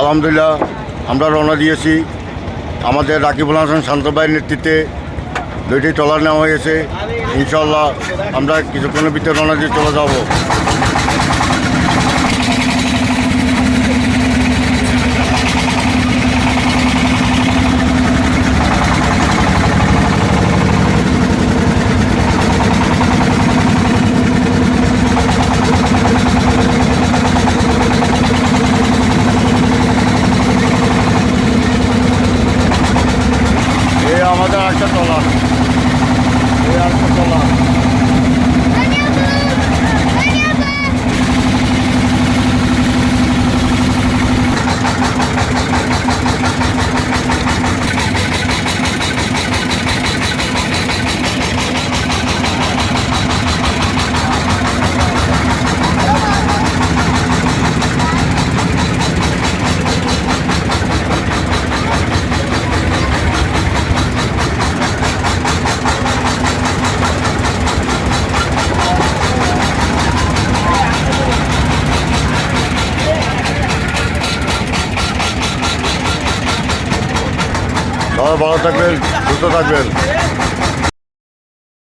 আলহামদুলিল্লাহ আমরা রওনা দিয়েছি। আমাদের রাকিবুল হাসান শান্ত ভাইয়ের নেতৃত্বে দুইটি ট্রলার নেওয়া হয়েছে। ইনশাল্লাহ আমরা কিছুক্ষণের ভিতরে রওনা দিয়ে চলে যাব। আমাদের একটা তলা। এই Bana bana tak ver. Usta.